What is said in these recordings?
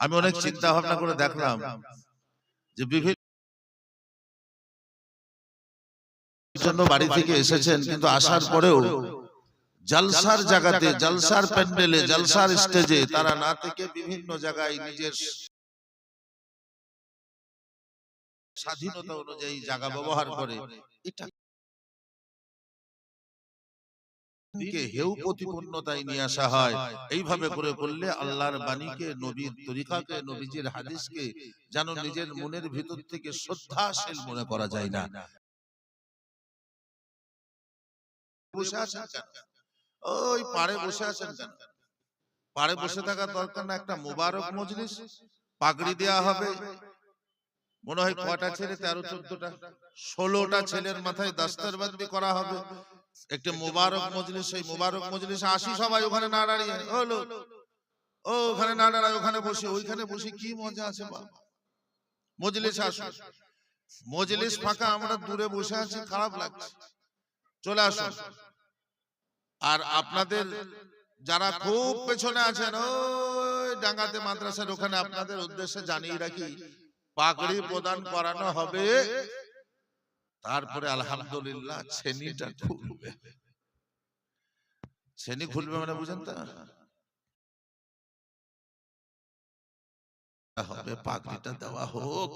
আমি অনেক চিন্তা ভাবনা করে দেখলাম যে বিভিন্ন জন্য বাড়ি থেকে এসেছেন কিন্তু আসার পরেও জলসার জায়গাতে জলসার প্যান্ডেলে জলসার স্টেজে তারা না থেকে বিভিন্ন জায়গায় নিজের স্বাধীনতা অনুযায়ী জায়গা ব্যবহার করে। এটা হেউ প্রতিপন্নতায় নিয়ে আসা হয়। এইভাবে করে করলে আল্লাহর বাণীকে নবীর তরিকাকে নবীজির হাদিসকে যেন নিজের মনের ভিতর থেকে শ্রদ্ধাশীল মনে করা যায় না। বসে আছেন কেন? ওই পাড়ে বসে আছেন কেন? পাড়ে বসে থাকার দরকার না একটা মুবারক মজলিস। পাগড়ি দেওয়া হবে। মনে হয় কটা ছেলে তেরো চোদ্দটা ষোলোটা ছেলের মাথায় দাস্তার দাস্তারবন্দি করা হবে। একটা মুবারক মজলিস সেই মুবারক মজলিসে আসি সবাই ওখানে না দাঁড়িয়ে। হলো ও ওখানে না দাঁড়ায় ওখানে বসে ওইখানে বসে কি মজা আছে বাবা মজলিস আসো। মজলিস ফাঁকা আমরা দূরে বসে আছি খারাপ লাগছে। চলে আসুন আর আপনাদের যারা খুব পেছনে আছেন ওই ডাঙ্গাতে মাদ্রাসার ওখানে আপনাদের উদ্দেশ্যে জানিয়ে রাখি পাগড়ি প্রদান করানো হবে তারপরে আলহামদুলিল্লাহ ছেনিটা খুলবে। ছেনি খুলবে মানে বুঝেন তা? হবে পাগড়িটা দেওয়া হোক।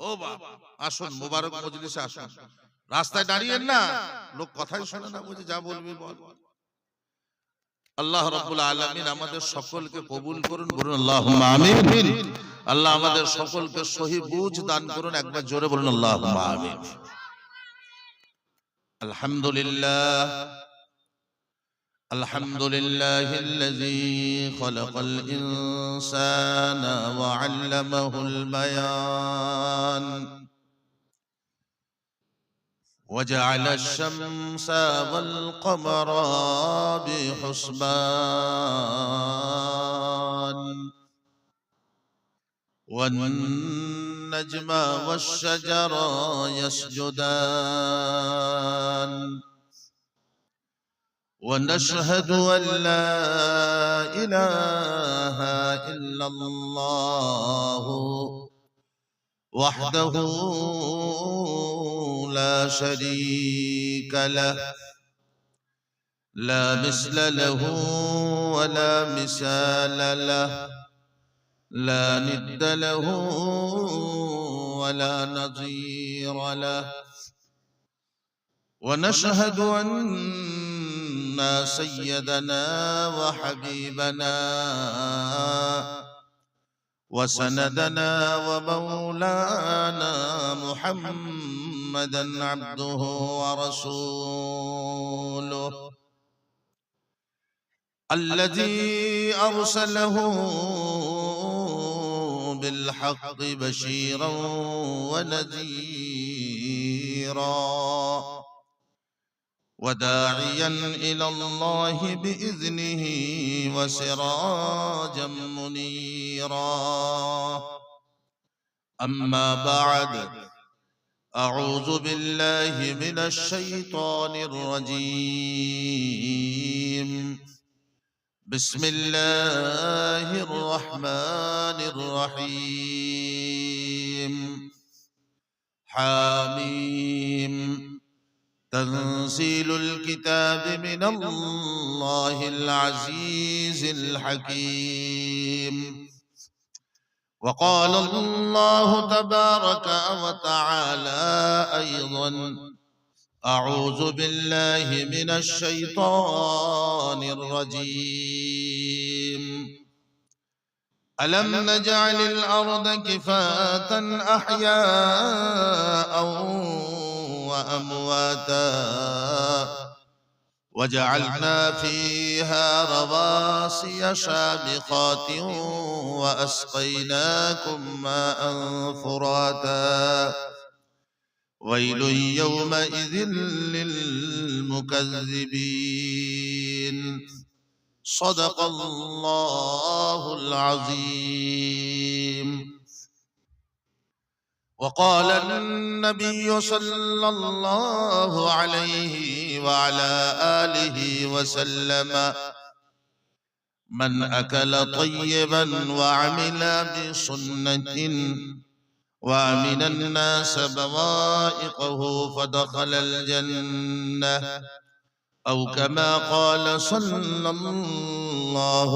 ও বাবা আসুন মুবারক মজলিসে আসুন। রাস্তায় দাঁড়িয়েন না। লোক কথাই শোনে না বুঝে যা বলবি বল। আল্লাহ রাব্বুল আলামিন আমাদের সকলকে কবুল করুন বলুন আল্লাহুম্মা আমিন আল্লাহ আমাদের সকলকে সহি বুঝ দান করুন একবার জোরে বলুন আল্লাহুম্মা আমিন আলহামদুলিল্লাহ الحمد لله الذي خلق الإنسان وعلمه البيان وجعل الشمس والقمر بحسبان. والنجم والشجر يسجدان. ونشهد أن لا إله إلا الله وحده لا شريك له. لا مثل له ولا مثال له. لا ند له ولا نظير له. ونشهد أن سيدنا وحبيبنا وسندنا ومولانا محمدا عبده ورسوله الذي أرسله بالحق بشيرا ونذيرا. وداعيا إلى الله بإذنه وسراجا منيرا. أما بعد أعوذ بالله من الشيطان الرجيم. بسم الله الرحمن الرحيم. حاميم تنزيل الكتاب من الله العزيز الحكيم. وقال الله تبارك وتعالى أيضا أعوذ بالله من الشيطان الرجيم. ألم نجعل الأرض كفاة احياء وأمواتا وجعلنا فيها رواسي شامخات وأسقيناكم ماء فراتا. ويل يومئذ للمكذبين. صدق الله العظيم. وقال النبي صلى الله عليه وعلى آله وسلم. من أكل طيبا وعمل بسنة. ومن الناس بوائقه فدخل الجنة. أو كما قال صلى الله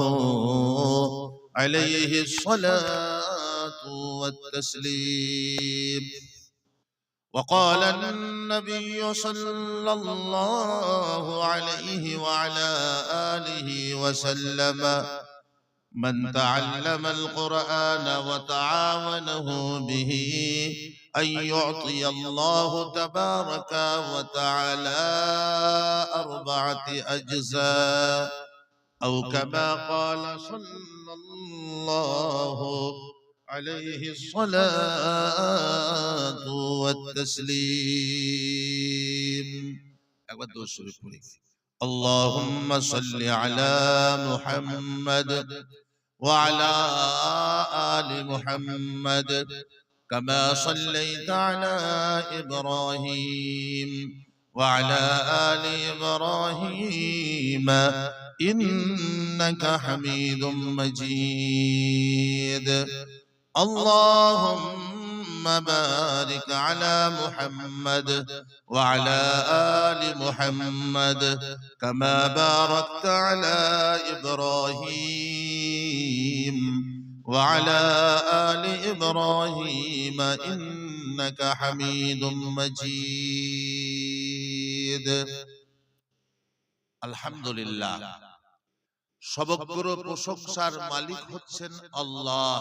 عليه الصلاة والتسليم. وقال النبي صلى الله عليه وعلى آله وسلم. من تعلم القرآن وتعاونه به أن يعطي الله تبارك وتعالى أربعة أجزاء. أو كما قال صلى الله عليه الصلاة والتسليم. أود اللهم صل على محمد وعلى آل محمد كما صليت على إبراهيم وعلى آل إبراهيم إنك حميد مجيد. اللهم بارك على محمد وعلى آل محمد كما باركت على إبراهيم وعلى آل إبراهيم إنك حميد مجيد الحمد لله সমগ্র প্রশংসার মালিক হচ্ছেন আল্লাহ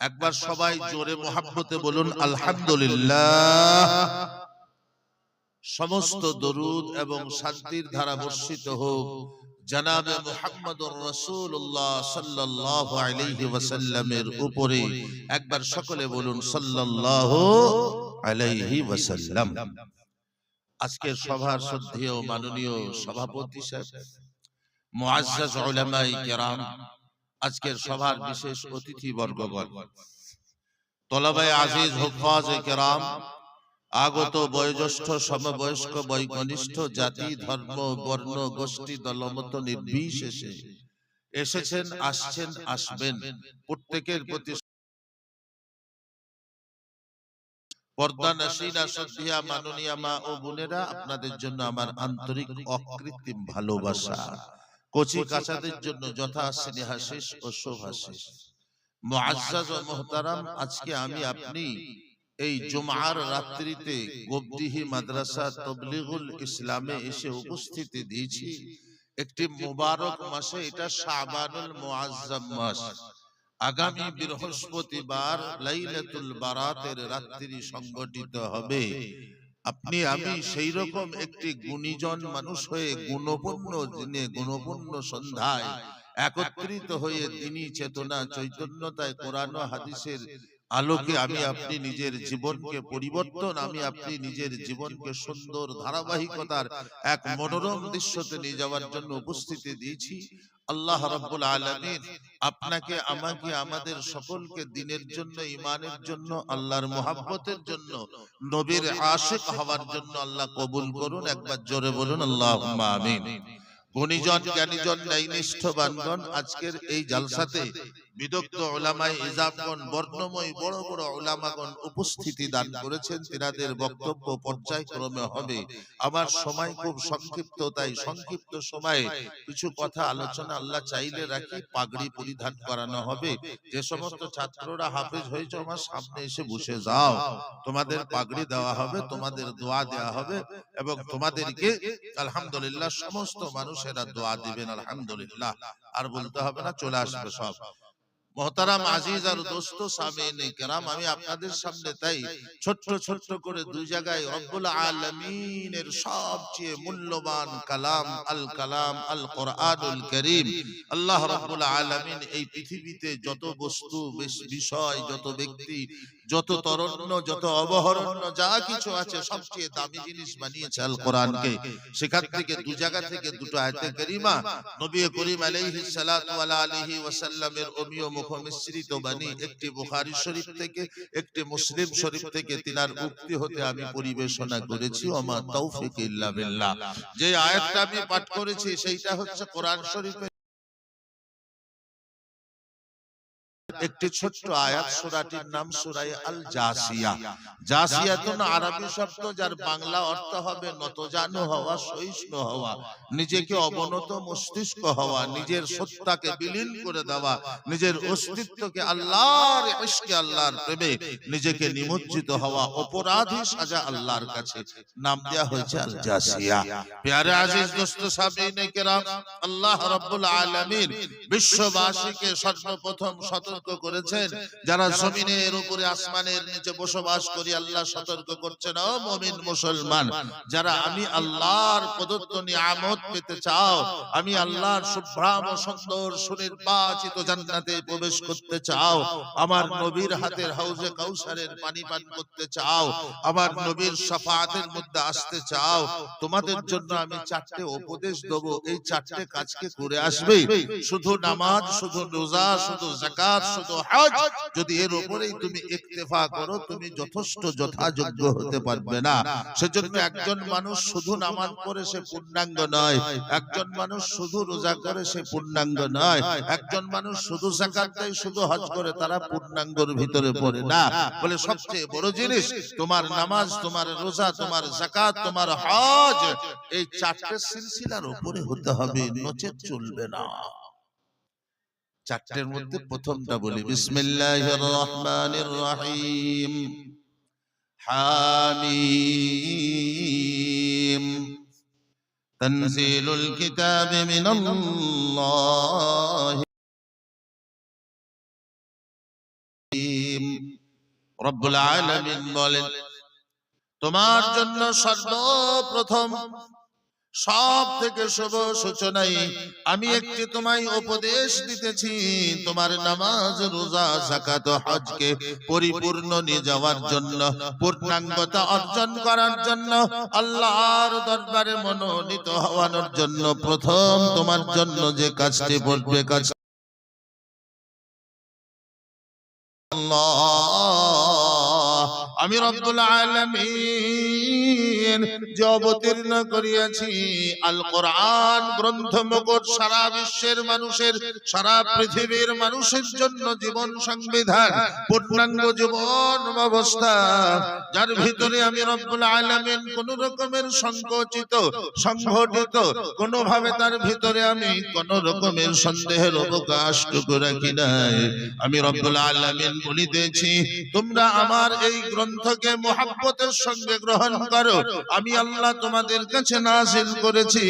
একবার সবাই জোরে মোহাব্বতে বলুন আলহামদুলিল্লাহ। সমস্ত দরুদ এবং শান্তির ধারা বর্ষিত হোক। জানাবে মুহাম্মদুর রাসূলুল্লাহ সাল্লাল্লাহু আলাইহি ওয়াসাল্লামের উপরে। একবার সকলে বলুন সাল্লাল্লাহু আলাইহি ওয়াসাল্লাম। আজকের সভার শ্রদ্ধেয় মাননীয় সভাপতি সাহেব মুআজ্জাজ উলামায়ে কেরাম আজকের সভার বিশেষ অতিথি বর্গগণ তলাবায়ে আজিজ হুফাজ কেরাম আগত বয়োজ্যেষ্ঠ সমবয়স্ক বৈকনিষ্ঠ জাতি ধর্ম বর্ণ গোষ্ঠী দলমত নির্বিশেষে এসেছেন আসছেন আসবেন। প্রত্যেকের প্রতি পর্দা নাসিনা শ্রদ্ধিয়া মাননীয়া মা ও বোনেরা আপনাদের জন্য আমার আন্তরিক অকৃত্রিম ভালোবাসা। কচি কাচাদের জন্য যথা স্নেহাশিস ও শোভাশিস মুআজ্জাজ ও মুহতারাম আজকে আমি আপনি এই জুমার রাত্রিতে গোবদিহি মাদ্রাসা তবলিগুল ইসলামে এসে উপস্থিতি দিয়েছি। একটি মুবারক মাসে এটা শাবানুল মুআজ্জাম মাস। আগামী বৃহস্পতিবার লাইলাতুল বারাতের রাত্রি সংগঠিত হবে। আপনি আমি সেই রকম একটি গুণীজন মানুষ হয়ে গুণপূর্ণ দিনে গুণপূর্ণ সন্ধ্যায় একত্রিত হয়ে তিনি চেতনা চৈতন্যতায় কোরআন হাদিসের আলোকে আমি আপনি নিজের জীবনকে পরিবর্তন আমি আপনি নিজের জীবনকে সুন্দর ধারাবাহিকতার এক মনোরম দৃশ্যতে নিয়ে যাওয়ার জন্য উপস্থিতি দিয়েছি। আল্লাহ রাব্বুল আলামিন আপনাকে আমাকে আমাদের সকলকে দিনের জন্য ইমানের জন্য আল্লাহর মোহাব্বতের জন্য নবীর আশিক হওয়ার জন্য আল্লাহ কবুল করুন একবার জোরে বলুন আল্লাহুম্মা আমিন। গুণীজন জ্ঞানীজন ন্যায়নিষ্ঠ ন্যায়নিষ্ঠবানগণ আজকের এই জালসাতে বিদগ্ধ ওলামায় ইজাবগণ বর্ণময় বড় বড় ওলামাগণ উপস্থিতি দান করেছেন তিনাদের বক্তব্য পর্যায়ক্রমে হবে। আমার সময় খুব সংক্ষিপ্ত তাই সংক্ষিপ্ত সময়ে কিছু কথা আলোচনা আল্লাহ চাইলে রাখি পাগড়ি পরিধান করানো হবে। যে সমস্ত ছাত্ররা হাফেজ হয়েছে আমার সামনে এসে বসে যাও। তোমাদের পাগড়ি দেওয়া হবে তোমাদের দোয়া দেওয়া হবে এবং তোমাদেরকে আলহামদুলিল্লাহ সমস্ত মানুষেরা দোয়া দিবেন আলহামদুলিল্লাহ। আর বলতে হবে না চলে আসবে সব মহতারাম আজিজ আর দোস্ত সামিন কেরাম আমি আপনাদের সামনে তাই ছোট্ট ছোট্ট করে দুই জায়গায় রব্বুল আলমিনের সবচেয়ে মূল্যবান কালাম আল কালাম আল কোরআনুল করিম। আল্লাহ রব্বুল আলমিন এই পৃথিবীতে যত বস্তু বিষয় যত ব্যক্তি যত তরণ্য যত অবহরণ্য যা কিছু আছে সবচেয়ে দামি জিনিস বানিয়েছে আল কোরআনকে সেখান থেকে দু জায়গা থেকে দুটো আয়াতে করিমা নবী করিম আলাইহিস সালাতু আলা আলিহি ওয়াসাল্লামের অমিয় মুখ মিশ্রিত বাণী একটি বুখারী শরীফ থেকে একটি মুসলিম শরীফ থেকে তিনার উক্তি হতে আমি পরিবেশনা করেছি ওমা তৌফিক ইল্লা বিল্লাহ। যে আয়াতটা আমি পাঠ করেছি সেইটা হচ্ছে কোরআন শরীফের একটি ছোট্ট আয়াত, সূরাটির নাম সূরায়ে আল জাসিয়া জাসিয়াতুন আরবি শব্দ, যার বাংলা অর্থ হবে নতজানু হওয়া, সহিষ্ণু হওয়া, নিজেকে অবনত মস্তিষ্ক হওয়া, নিজের সত্তাকে বিলীন করে দেওয়া, নিজের অস্তিত্বকে আল্লাহর ইশকে, আল্লাহর প্রেমে নিজেকে নিমজ্জিত হওয়া, অপরাধী সাজা আল্লাহর কাছে। নাম দেয়া হয়েছে আল জাসিয়া প্যারে আজিজ দোস্ত সাবিনে কেরাম, আল্লাহ রাব্বুল আলামিন বিশ্ববাসীকে সর্বপ্রথম সতর্ক করেছেন। যারা জমিনের উপরে আসমানের নিচে বসবাস করি আল্লাহ সতর্ক করছেন। ও মুমিন মুসলমান যারা আমি আল্লাহর প্রদত্ত নিয়ামত পেতে চাও আমি আল্লাহর শুভ্রাম ও সুন্দর সুনির্বাচিত জান্নাতে প্রবেশ করতে চাও। আমার নবীর হাতের হাউজে কাউসারের পানি পান করতে চাও। আমার নবীর শাফাআতের মধ্যে আসতে চাও। তোমাদের জন্য আমি চারটে উপদেশ দেব। এই চারটে কাজকে করে আসবে শুধু নামাজ শুধু রোজা শুধু যাকাত শুধু হজ যদি এর উপরেই তুমি ইক্তেফা করো তুমি যথেষ্ট যথাযোগ্য হতে পারবে না। সেজন্য একজন মানুষ শুধু নামাজ পড়ে সে পূর্ণাঙ্গ নয়। একজন মানুষ শুধু রোজা করে সে পূর্ণাঙ্গ নয়। একজন মানুষ শুধু যাকাত দেয় শুধু হজ করে তারা পূর্ণাঙ্গর ভিতরে পড়ে। না বলে সবচেয়ে বড় জিনিস তোমার নামাজ তোমার রোজা তোমার যাকাত তোমার হজ এই চারটে সিলসিলার উপরে হতে হবে। নচেত চলবে না চারটের মধ্যে প্রথমটা বলি। বিসমিল্লাহির রহমানির রহিম। হামিম তানজিলুল কিতাব মিনাল্লাহ। রব্বুল আলামিন বলেন তোমার জন্য সর্বপ্রথম সব থেকে শুভ সূচনাই আমি একটি তোমায় উপদেশ দিতেছি। তোমার নামাজ রোজা জাকাত হজকে পরিপূর্ণ নিয়ে যাওয়ার জন্য পূর্ণাঙ্গতা অর্জন করার জন্য আল্লাহর দরবারে মনোনীত হওয়ানোর জন্য প্রথম তোমার জন্য যে কাজটি পড়বে কাজ আমি রব্বুল আলামিন যে অবতীর্ণ করিয়াছি। আল কোরআন গ্রন্থ মগজ সারা বিশ্বের মানুষের, সারা পৃথিবীর মানুষের জন্য জীবন সংবিধান, পূর্ণাঙ্গ জীবন ব্যবস্থা যার ভিতরে আমি রব্বুল আলামিন কোন রকমের সংকোচিত, সংঘটিত, কোনোভাবে তার ভিতরে আমি কোন রকমের সন্দেহের অবকাশটুকু রাখি নাই। আমি রব্বুল আলামিন বলিতেছি, তোমরা আমার এই গ্রন্থকে মোহাব্বতের সঙ্গে গ্রহণ করো। আমি আল্লাহ তোমাদের কাছে নাজিল করেছি।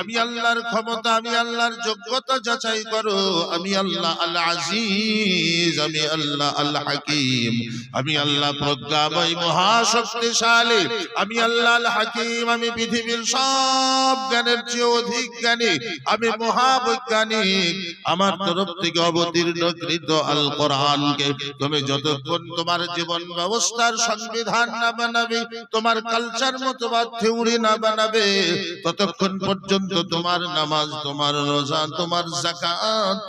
আমি আল্লাহর ক্ষমতা, আমি আল্লাহর যোগ্যতা যাচাই করো। আমি আল্লাহ আল আজিজ আমি আল্লাহ আল হাকিম আমি আল্লাহ প্রজ্ঞাময়, মহাশক্তিশালী, আমি আল্লাহ আল হাকিম আমি পৃথিবীর সব জ্ঞানের চেয়ে অধিক জ্ঞানী, আমি মহাবৈজ্ঞানিক। আমার তরফ থেকে অবতীর্ণ কৃত আল কোরআনকে তুমি যতক্ষণ তোমার জীবন ব্যবস্থার সংবিধান না বানাবে, তোমার কালচার মতো না বানাবে, ততক্ষণ পর্যন্ত তোমার নামাজ, তোমার রোজা, তোমার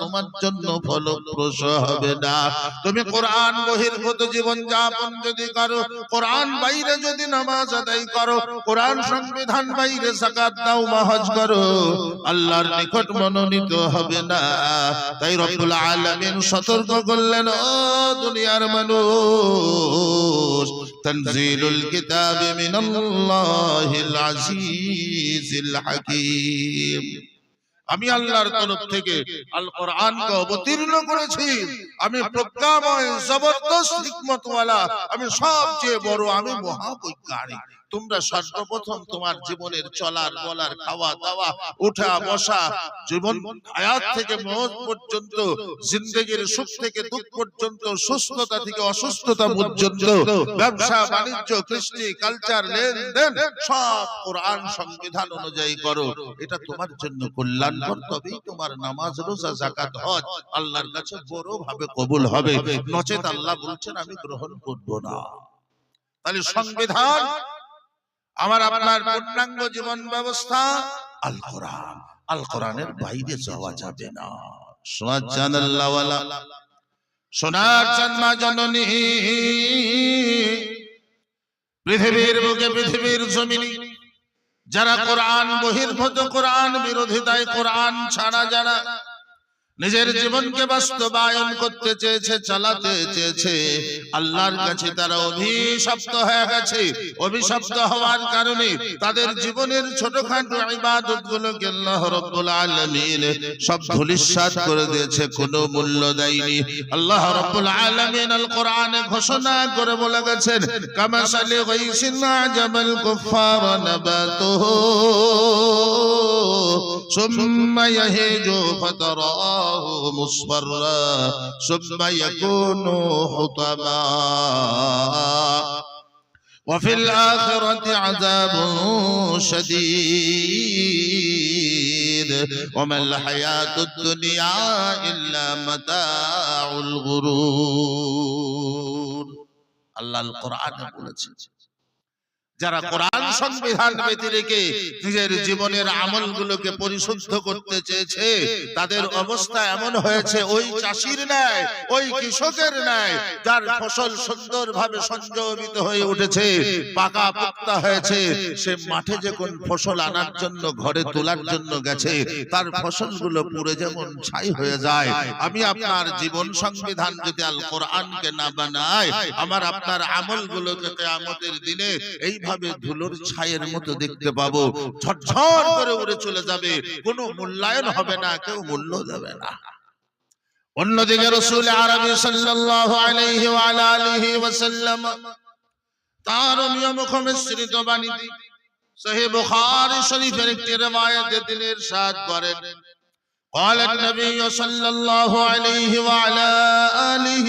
তোমার জন্য হবে না। তুমি কোরআন বহির্ভূত জীবন যাপন যদি করো, কোরআন বাইরে যদি নামাজ আদায় করো, কোরআন সংবিধান বাইরে যাকাত দাও, মাহজ করো, আল্লাহর নিকট মনোনীত হবে না। তাই রব্বুল আলামিন সতর্ক করলেন, ও দুনিয়ার মানুষ, তানজিলুল কিতাব মিনাল্লাহিল العزيز الحكيم আমি আল্লাহর তরফ থেকে আল কোরআনকে অবতীর্ণ করেছি। আমি প্রজ্ঞাময়, জবরদস্ত, হিকমতওয়ালা, আমি সবচেয়ে বড়, আমি মহাবৈজ্ঞানিক। তোমরা সর্বপ্রথম তোমার জীবনের চলার বলার খাওয়া দাওয়া উঠা বসা জীবন আয়াত থেকে মৌত পর্যন্ত জিন্দগির সুখ থেকে দুঃখ পর্যন্ত সুস্থতা থেকে অসুস্থতা পর্যন্ত ব্যবসা বাণিজ্য কৃষ্টি কালচার লেনদেন সব কোরআন সংবিধান অনুযায়ী করো। এটা তোমার জন্য কল্যাণকর তবেই তোমার নামাজ রোজা জাকাত হজ আল্লাহর কাছে বড় ভাবে কবুল হবে। নচেত আল্লাহ বলছেন আমি গ্রহণ করব না। তাহলে সংবিধান আমার আপনার পূর্ণাঙ্গ জীবন ব্যবস্থা, আল কোরআন। আল কোরআনের বাইরে যাওয়া যাবে না। সোনার চাঁদ আল্লাহওয়ালা সোনার চাঁদ মা জননী। পৃথিবীর বুকে পৃথিবীর জমিনে যারা কোরআন বহির্ভূত, কোরআন বিরোধিতায়, কোরআন ছাড়া যারা নিজের জীবনকে বাস্তবায়ন করতে চেয়েছে চালাতে চেয়েছে আল্লাহর কাছে তারা অভিশপ্ত হয়ে গেছে অভিশপ্ত হওয়ার কারণে তাদের জীবনের ছোটখাটো ইবাদত গুলোকে আল্লাহ রব্বুল আলামিন সব ধুলিস্বাদ করে দিয়েছে কোনো মূল্য দেয়নি আল্লাহ রব্বুল আলামিন আল কোরআনে ঘোষণা করে বলে গেছেন কামাসালি গাইসিন আজাবাল কুফার নাবাতুহু ثم يهيج فتراه الله مصفرا ثم يكون حطما وفي الآخرة عذاب شديد وما الحياة الدنيا إلا متاع الغرور الله القرآن يقول যারা কোরআন সংবিধান বেঁধে রেখে নিজের জীবনের আমলগুলোকে পরিশুদ্ধ করতে চেয়েছে তাদের অবস্থা এমন হয়েছে ওই চাষির ন্যায় ওই কৃষকের ন্যায় যার ফসল সুন্দরভাবে সংযোজিত হয়ে উঠেছে পাকা পোক্তা হয়েছে সে মাঠে যখন ফসল আনার জন্য ঘরে তোলার জন্য গেছে তার ফসলগুলো পুরো যেমন ছাই হয়ে যায়। আমি আপনার জীবন সংবিধান যদি আল কোরআনকে না বানায় আমার আপনার আমলগুলোকে কিয়ামতের দিনে এইভাবে ধুলোর ছায়ের মতো দেখতে পাবো ঝরঝর করে উড়ে চলে যাবে কোনো মূল্যায়ন হবে না কেউ মূল্য দেবে না অন্যদিকে রসুল আরবি সাল্লাল্লাহু আলাইহি ওয়া আলা আলিহি ওয়াসাল্লাম তার নিয়ম মিশ্রিত বাণীতে সহিহ বুখারী শরীফের একটি riwayate তিনি ইরশাদ করেন قال النبي صلى الله عليه وعلى آله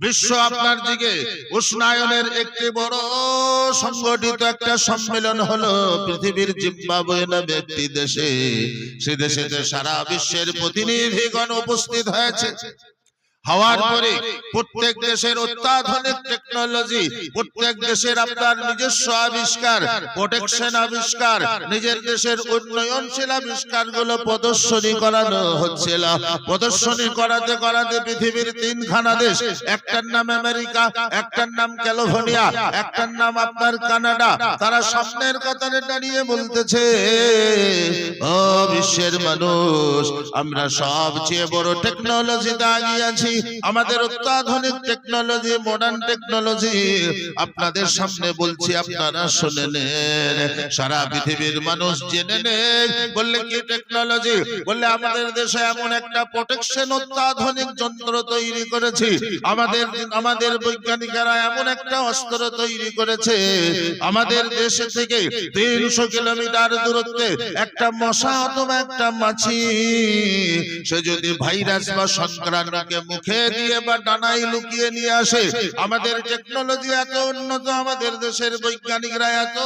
বিশ্ব আপনার দিকে উষ্ণায়নের একটি বড় সংগঠিত একটা সম্মেলন হলো পৃথিবীর জিম্বাবুয়ে নামে একটি দেশে। সে দেশে সারা বিশ্বের প্রতিনিধিগণ উপস্থিত হয়েছে। হওয়ার পরে প্রত্যেক দেশের অত্যাধুনিক টেকনোলজি প্রত্যেক দেশের আপনার নিজস্ব আবিষ্কার প্রোটেকশন আবিষ্কার নিজের দেশের উন্নয়নশীল আবিষ্কারগুলো প্রদর্শনী করানো হচ্ছিল। প্রদর্শনী করাতে করাতে পৃথিবীর তিনখানা দেশ একটার নাম আমেরিকা একটার নাম ক্যালিফোর্নিয়া একটার নাম আপনার কানাডা। তারা সামনের কাতারে দাঁড়িয়ে বলতেছে ও বিশ্বের মানুষ আমরা সবচেয়ে বড় টেকনোলজিতে আগিয়ে আছি। আমাদের অত্যাধুনিক টেকনোলজি মডার্ন টেকনোলজি আপনাদের সামনে বলছি, আপনারা শুনে নেন। সারা পৃথিবীর মানুষ জেনে নেন বললে কি টেকনোলজি বললে আমাদের দেশে এমন একটা প্রোটেকশন অত্যাধুনিক যন্ত্র তৈরি করেছি। আমাদের আমাদের বৈজ্ঞানিকেরা এমন একটা অস্ত্র তৈরি করেছে। আমাদের দেশে থেকে তিনশো কিলোমিটার দূরত্বে একটা মশা অথবা একটা মাছি, সে যদি ভাইরাস বা সংক্রামকে মুখে দিয়ে বা ডানাই লুকিয়ে নিয়ে আসে। আমাদের টেকনোলজি এত উন্নত, আমাদের দেশের বৈজ্ঞানিকরা এত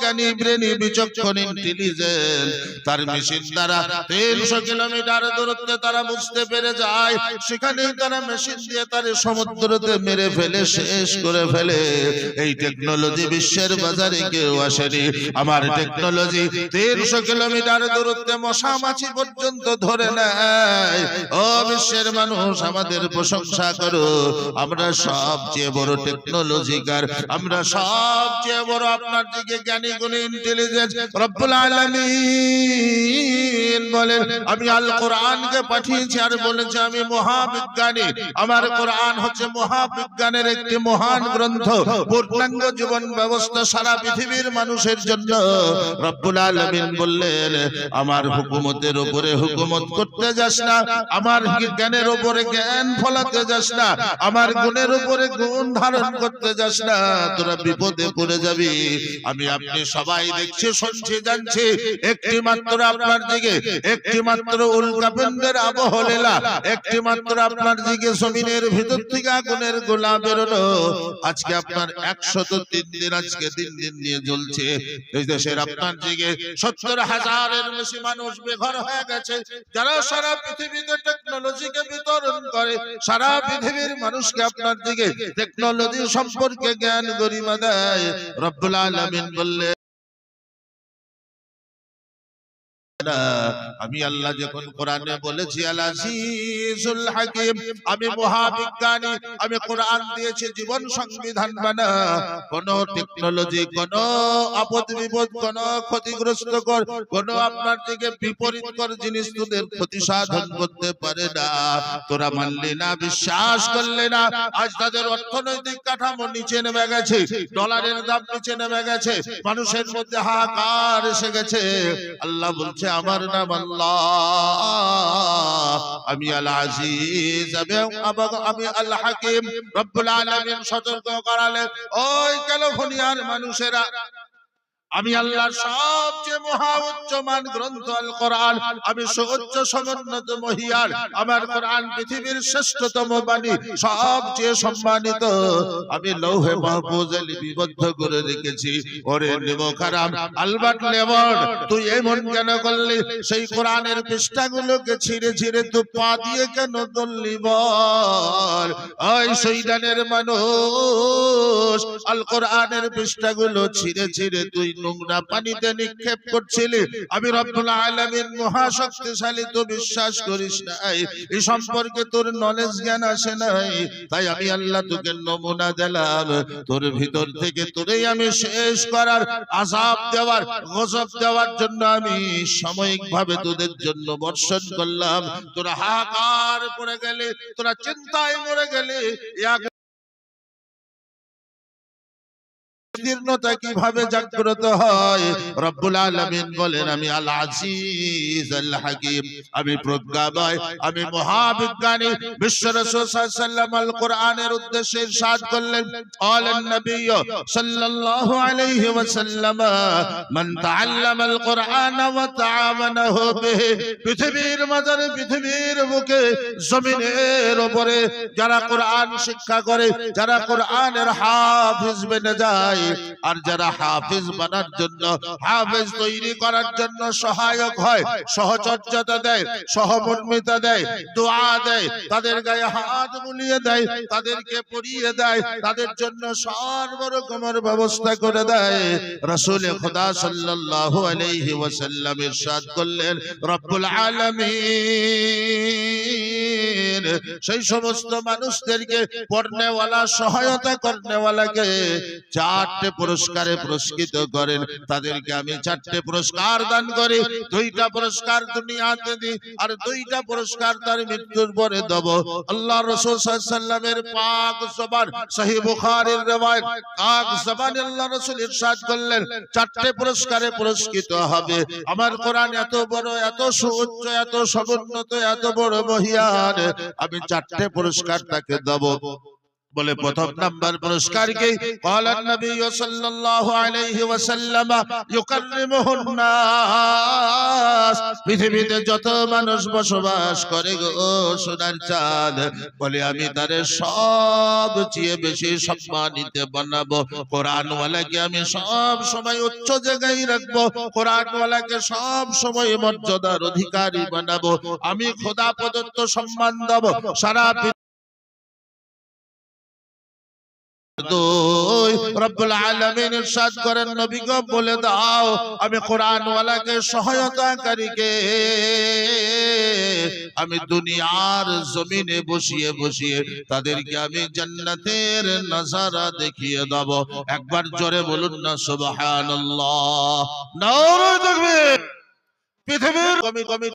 জ্ঞানী, ব্রেনি, বিচক্ষণ ইন্টেলিজেন্ট তার মেশিন দ্বারা তিনশো কিলোমিটার দূরত্বে তারা বুঝতে পেরে যায়, সেখানেই তারা মেশিন দিয়ে তার সমুদ্রতে মেরে ফেলে, শেষ করে ফেলে। এই টেকনোলজি বিশ্বের বাজারে কেউ আসেনি। আমার টেকনোলজি তিনশো কিলোমিটার দূরত্বে মশা মাছি পর্যন্ত ধরে নেয়। ও বিশ্বের মানুষ আমাদের প্রশংসা করো। আমরা সবচেয়ে বড় টেকনোলজিকার আমরা সবচেয়ে বড় আপনার দিকে জ্ঞানী গুণী ইন্টেলিজেন্স রব্বুল আলামিন। বলেন, আমি আল কোরআনকে পাঠিয়েছি আর বলেছি আমি মহাবিজ্ঞানী। আমার কোরআন হচ্ছে মহাবিজ্ঞানের একটি মহান গ্রন্থ। পূর্ণাঙ্গ জীবন ব্যবস্থা সারা পৃথিবীর মানুষের জন্য। রব্বুল আলামিন বললেন, আমার হুকুমতের উপরে হুকুমত করতে যাস না, আমার জ্ঞানের উপরে জ্ঞান ফলাতে যাস না, আমার গুণের উপরে গুণ ধারণ করতে যাস না, তোরা বিপদে পড়ে যাবি। আমি আপনি সবাই দেখছি, শুনছি, জানছি একটি মাত্র আপনার দিকে একটি মাত্র উল্কাপিণ্ডের আবহলীলা একটি মাত্র আপনার দিকে জমিনের ভিতর থেকে আগুনের গোলা বেরোলো। আজকে আপনার একশত তিন দিন আজকে তিন দিন নিয়ে জ্বলছে। এই দেশের আপনার দিকে সত্তর হাজারের বেশি মানুষ বেঘর হয়ে গেছে, যারা সারা পৃথিবীতে টেকনোলজিকে বিতরণ করে, সারা পৃথিবীর মানুষকে আপনার দিকে টেকনোলজি সম্পর্কে জ্ঞান গরিমা দেয়। রব্বুল আলামিন বললে আমি আল্লাহ যখন কোরআনে বলেছি হাকিম, আমি মহাবিজ্ঞানী, আমি কোরআন দিয়েছি, জীবন সংবিধান বানা, কোন টেকনোলজি কোন আপদ বিপদ, কোন ক্ষতিগ্রস্ত কর, কোন আপনার দিকে বিপরীতকর জিনিস তোদের ক্ষতি সাধন করতে পারে না। তোরা মানলি না, বিশ্বাস করলে না, আজ তাদের অর্থনৈতিক কাঠামো নিচে নেমে গেছে ডলারের দাম নিচে নেমে গেছে, মানুষের মধ্যে হাহাকার এসে গেছে। আল্লাহ বলছে আমার নাম আমি আল আজিজ আমি আল হাকিম রব্বুল আলামিন সতর্ক করালেন। ওই ক্যালিফোর্নিয়ার মানুষেরা আমি আল্লাহর সবচেয়ে মহা উচ্চমান গ্রন্থ আল কোরআন আমি সুউচ্চ সমুন্নত মহিয়ান আমার কোরআন পৃথিবীর শ্রেষ্ঠতম বাণী, সবচেয়ে সম্মানিত। আমি লৌহে মাহফুজে লিপিবদ্ধ করে রেখেছি। ওরে নেমো খারাপ আলবার্ট লেবন তুই এমন কেন করলি? সেই কোরআনের পৃষ্ঠাগুলোকে ছিঁড়ে ছিঁড়ে তুই পা দিয়ে কেন দললি বল? ওই সৈদানের মানুষ আল কোরআনের পৃষ্ঠাগুলো ছিঁড়ে ছিঁড়ে তুই নোংরা পানিতে নিক্ষেপ করছিলি। আমি রব্বুল আলামিন মহাশক্তিশালী তো বিশ্বাস করিস নাই। এই সম্পর্কে তোর নলেজ জ্ঞান আসে নাই। তাই আমি আল্লাহ তোকে নমুনা দিলাম। তোর ভিতর থেকে তোরেই আমি শেষ করার আজাব দেওয়ার, গজব দেওয়ার জন্য আমি সাময়িক ভাবে তোদের জন্য বর্ষণ করলাম। তোরা হাহাকার পড়ে গেলে, তোরা চিন্তায় মরে গেলে। সংকীর্ণতা কীভাবে জাগ্রত হয়? রব্বুল আলামিন বলেন, আমি আল আজিজ আল হাকিম আমি প্রজ্ঞা প্রজ্ঞাময়, আমি মহাবিজ্ঞানী। বিশ্ব রাসূল সাল্লাল্লাহু আল কোরআনের উদ্দেশ্যে ইরশাদ করলেন আলান নবী সাল্লাল্লাহু আলাইহি ওয়াসাল্লাম, মান তাআল্লাম আল কোরআন ওয়া তাআমানাহু বিহি। পৃথিবীর মাঝে পৃথিবীর বুকে, জমিনের উপরে যারা কোরআন শিক্ষা করে, যারা কোরআনের হাফেজ বনে যায় আর যারা হাফিজ বানার জন্য, হাফিজ তৈরি করার জন্য সহায়ক হয়, সহচর্যতা দেয়, সহমর্মিতা দেয়, দোয়া দেয়, তাদের গায়ে হাত বুলিয়ে দেয়, তাদেরকে পরিয়ে দেয়, তাদের জন্য সর্ব রকমের ব্যবস্থা করে দেয়। রাসূল খোদা সাল্লাল্লাহু আলাইহি ওয়াসাল্লাম ইরশাদ করলেন, রব্বুল আলামিন সেই সমস্ত মানুষদেরকে পড়নেওয়ালা, সহায়তা করনেওয়ালাকে চারটে পুরস্কারে পুরস্কৃত করেন। তাদেরকে আমি চারটে পুরস্কার দান করি। দুইটা পুরস্কার দুনিয়াতে দিই আর দুইটা পুরস্কার তার মৃত্যুর পরে দেব। আল্লাহ রসুল সাল্লামের পাক জবান সহি বুখারীর রিওয়ায়াত। পাক জবানে আল্লাহ রসুল ইরশাদ করলেন। চারটে পুরস্কারে পুরস্কৃত হবে। আমার কোরআন এত বড়, এত সুউচ্চ, এত সমুন্নত, এত বড় মহিয়ান আমি চারটে পুরস্কার তাকে দেব। বলে প্রথম নাম্বার পুরস্কার কি কলান নবী সাল্লাল্লাহু আলাইহি ওয়াসাল্লাম ইউকাল্লিমুহুন নাস। পৃথিবীতে যত মানুষ বসবাস করে গো সোনার চাঁদ বলে আমি তারে সব চেয়ে বেশি সম্মানিত বানাবো। কোরআন ওয়ালাকে আমি সব সময় উচ্চ জায়গায় রাখব কোরআন ওয়ালাকে সব সময় মর্যাদার অধিকারী বানাবো। আমি খোদা প্রদত্ত সম্মান দেব সারা আমি কোরআন সহায়তাকারীকে, আমি দুনিয়ার জমিনে বসিয়ে বসিয়ে তাদেরকে আমি জান্নাতের নজারা দেখিয়ে দেব। একবার জোরে বলুন না, সুবহানাল্লাহ। নারে তাকবীর। পৃথিবীর কমি কমি